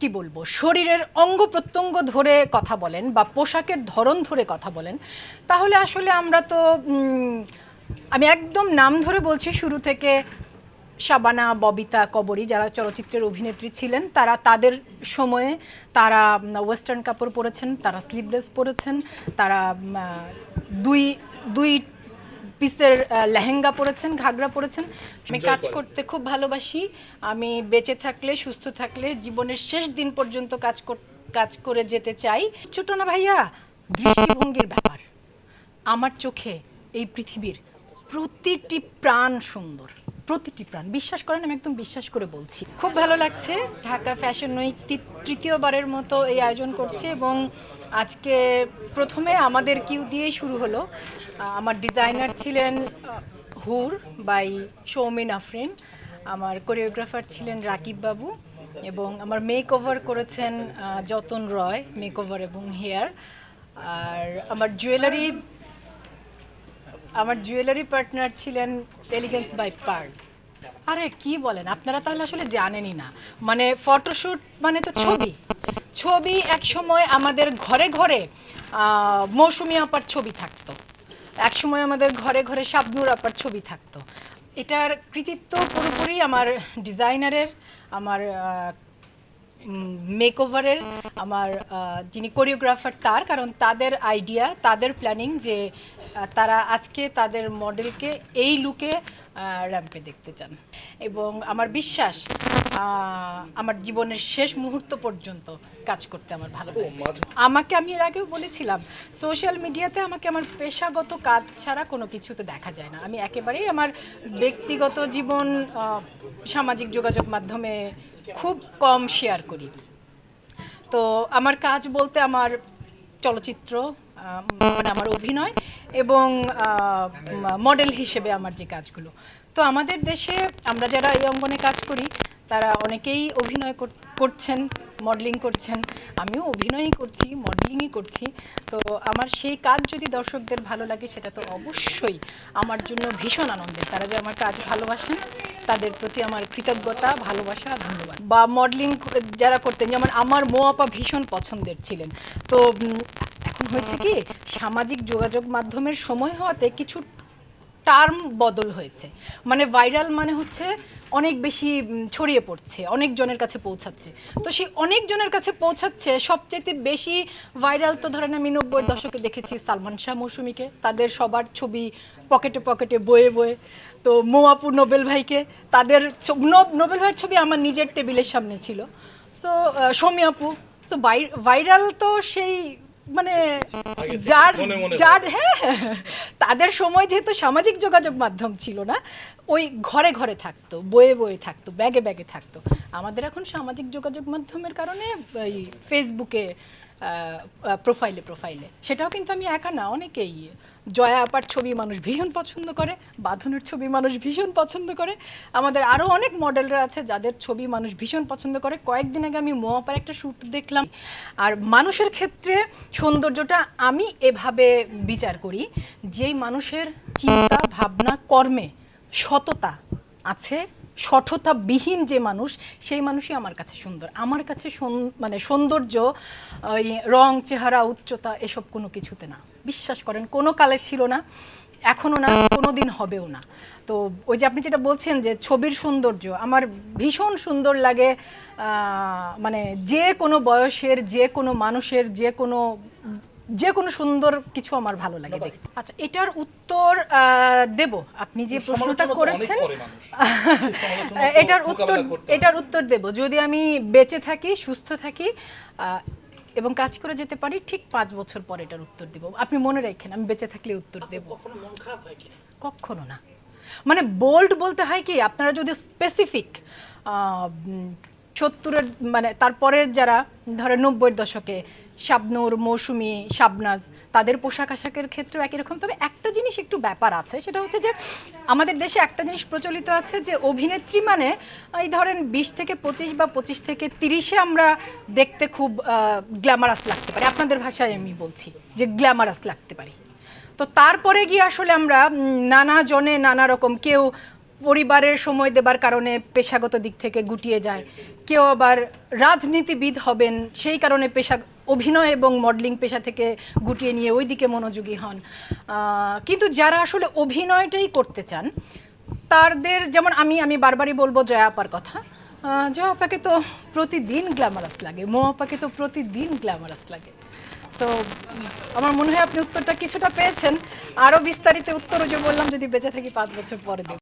কি বলব? শরীরের অঙ্গ প্রত্যঙ্গ ধরে কথা বলেন বা পোশাকের ধরন ধরে কথা বলেন, তাহলে আসলে আমরা তো আমি একদম নাম ধরে বলছি শুরু থেকে শাবানা, ববিতা, কবরী যারা চলচ্চিত্রের অভিনেত্রী ছিলেন, তারা তাদের সময়ে তারা ওয়েস্টার্ন কাপড় পরেছেন, তারা স্লিভলেস পরেছেন, তারা দুই দুই পিসের লেহেঙ্গা পরেছেন ঘাগরা পরেছেন। আমি কাজ করতে খুব ভালোবাসি। আমি বেঁচে থাকলে সুস্থ থাকলে জীবনের শেষ দিন পর্যন্ত কাজ কাজ করে যেতে চাই। ছোট না ভাইয়া দৃষ্টিভঙ্গির ব্যাপার। আমার চোখে এই পৃথিবীর প্রতিটি প্রাণ সুন্দর। প্রতিটি প্রাণ। বিশ্বাস করেন আমি একদম বিশ্বাস করে বলছি। খুব ভালো লাগছে ঢাকা ফ্যাশন উইক তৃতীয়বারের মতো এই আয়োজন করছে এবং আজকে প্রথমে আমাদের কিউ দিয়েই শুরু হলো। আমার ডিজাইনার ছিলেন হুর বাই সৌমিন আফরিন, আমার কোরিওগ্রাফার ছিলেন রাকিব বাবু এবং আমার মেক ওভার করেছেন যতন রয় মেক ওভার এবং হেয়ার আর আমার জুয়েলারি আমার জুয়েলারি পার্টনার ছিলেন এলিগেন্স বাই পার্ল আরে, কি বলেন? আপনারা তাহলে আসলে জানেনই না। মানে ফটোশ্যুট মানে তো ছবি। ছবি এক সময় আমাদের ঘরে ঘরে মৌসুমী আপার ছবি থাকতো। এক সময় আমাদের ঘরে ঘরে শাবনুর আপার ছবি থাকতো। এটার কৃতিত্ব পুরোপুরি আমার ডিজাইনারের, আমার মেকওভারের আমার যিনি কোরিওগ্রাফার তার, কারণ তাদের আইডিয়া তাদের প্ল্যানিং যে তারা আজকে তাদের মডেলকে এই লুকে র্যাম্পে দেখতে চান। এবং আমার বিশ্বাস আমার জীবনের শেষ মুহূর্ত পর্যন্ত কাজ করতে আমার ভালো লাগে আমাকে আমি এর আগেও বলেছিলাম সোশ্যাল মিডিয়াতে আমাকে আমার পেশাগত কাজ ছাড়া কোনো কিছুতে দেখা যায় না। আমি একেবারেই আমার ব্যক্তিগত জীবন সামাজিক যোগাযোগ মাধ্যমে খুব কম শেয়ার করি। তো আমার কাজ বলতে আমার চলচ্চিত্র মানে আমার অভিনয় এবং মডেল হিসেবে আমার যে কাজগুলো। তো আমাদের দেশে আমরা যারা এই অঙ্গনে কাজ করি, তারা অনেকেই অভিনয় করছেন মডেলিং করছেন। আমিও অভিনয়ই করছি মডেলিংই করছি। তো আমার সেই কাজ যদি দর্শকদের ভালো লাগে, সেটা তো অবশ্যই আমার জন্য ভীষণ আনন্দের। তারা যে আমার কাজ ভালোবাসেন, তাদের প্রতি আমার কৃতজ্ঞতা, ভালোবাসা, ধন্যবাদ। বা মডেলিং যারা করতেন, যেমন আমার মো আপা ভীষণ পছন্দের ছিলেন। তো হয়েছে কি? সামাজিক যোগাযোগ মাধ্যমের সময় হওয়াতে কিছু টার্ম বদল হয়েছে। মানে ভাইরাল মানে হচ্ছে অনেক বেশি ছড়িয়ে পড়ছে, অনেক জনের কাছে পৌঁছাচ্ছে। তো সেই অনেক জনের কাছে পৌঁছাচ্ছে সবচেয়ে বেশি ভাইরাল তো ধরেন আমি নব্বই দশকে দেখেছি সালমান শাহ মৌসুমীকে, তাদের সবার ছবি পকেটে পকেটে বয়ে বয়ে। তো মোয়াপু নোবেল ভাইকে, তাদের নোবেল ভাইয়ের ছবি আমার নিজের টেবিলের সামনে ছিল। সো সৌমি আপু সো ভাইরাল তো সেই মানে যার মনে মনে যার হ্যাঁ তাদের সময় যেহেতু সামাজিক যোগাযোগ মাধ্যম ছিল না ওই ঘরে ঘরে থাকতো বয়ে বয়ে থাকতো ব্যাগে ব্যাগে থাকতো। আমাদের এখন সামাজিক যোগাযোগ মাধ্যমের কারণে এই ফেসবুকে প্রোফাইলে প্রোফাইলে সেটাও কিন্তু আমি একা না অনেকেই জয়া আপার ছবি মানুষ ভীষণ পছন্দ করে, বাঁধনের ছবি মানুষ ভীষণ পছন্দ করে। আমাদের আরও অনেক মডেলরা আছে যাদের ছবি মানুষ ভীষণ পছন্দ করে। কয়েকদিন আগে আমি মো আপার একটা শ্যুট দেখলাম। আর মানুষের ক্ষেত্রে সৌন্দর্যটা আমি এভাবে বিচার করি যেই মানুষের চিন্তা, ভাবনা, কর্মে সততা আছে, সঠতাবিহীন যে মানুষ, সেই মানুষই আমার কাছে সুন্দর। আমার কাছে মানে সৌন্দর্য, ওই রং, চেহারা, উচ্চতা, এসব কোনো কিছুতে না। বিশ্বাস করেন কোনো কালে ছিল না এখনও না কোনো দিন হবেও না। তো ওই যে আপনি যেটা বলছেন যে ছবির সৌন্দর্য আমার ভীষণ সুন্দর লাগে মানে যে কোনো বয়সের যে কোনো মানুষের যে কোনো যে কোনো সুন্দর কিছু আমার ভালো লাগে দেখতে। আচ্ছা এটার উত্তর আহ, দেব। আপনি যে প্রশ্নটা করেছেন এটার উত্তর। এটার উত্তর দেব। যদি আমি বেঁচে থাকি সুস্থ থাকি আহ, এবং কাজ করে যেতে পারি ঠিক পাঁচ বছর পর এটার উত্তর দেব। আপনি মনে রাখেন আমি বেঁচে থাকলে উত্তর দেব। কখনো না। মানে বোল্ড বলতে হয় কি আপনারা যদি স্পেসিফিক সত্তরের মানে তারপরের যারা ধরে নব্বইয়ের দশকে শাবনূর, মৌসুমি, শাবনাজ, তাদের পোশাক আশাকের ক্ষেত্রেও একই রকম। তবে একটা জিনিস একটু ব্যাপার আছে, সেটা হচ্ছে যে আমাদের দেশে একটা জিনিস প্রচলিত আছে যে অভিনেত্রী মানে এই ধরেন বিশ থেকে পঁচিশ বা পঁচিশ থেকে তিরিশে আমরা দেখতে খুব গ্ল্যামারাস লাগতে পারি। আপনাদের ভাষায় আমি বলছি যে গ্ল্যামারাস লাগতে পারি। তো তারপরে গিয়ে আসলে আমরা নানা জনে নানা রকম, কেউ পরিবারের সময় দেবার কারণে পেশাগত দিক থেকে গুটিয়ে যায়, কেউ আবার রাজনীতিবিদ হবেন, সেই কারণে পেশা অভিনয় এবং মডেলিং পেশা থেকে গুটিয়ে নিয়ে ওই দিকে মনোযোগী হন। কিন্তু যারা আসলে অভিনয়টাই করতে চান তাদের যেমন আমি আমি বারবারই বলব জয়া আপার কথা। জয়া আপাকে তো প্রতিদিন গ্ল্যামারাস লাগে, মো আপাকে তো প্রতিদিন গ্ল্যামারাস লাগে। তো আমার মনে হয় আপনি উত্তরটা কিছুটা পেয়েছেন। আরও বিস্তারিত উত্তর ওই যে বললাম, যদি বেঁচে থাকি পাঁচ বছর পরে দেব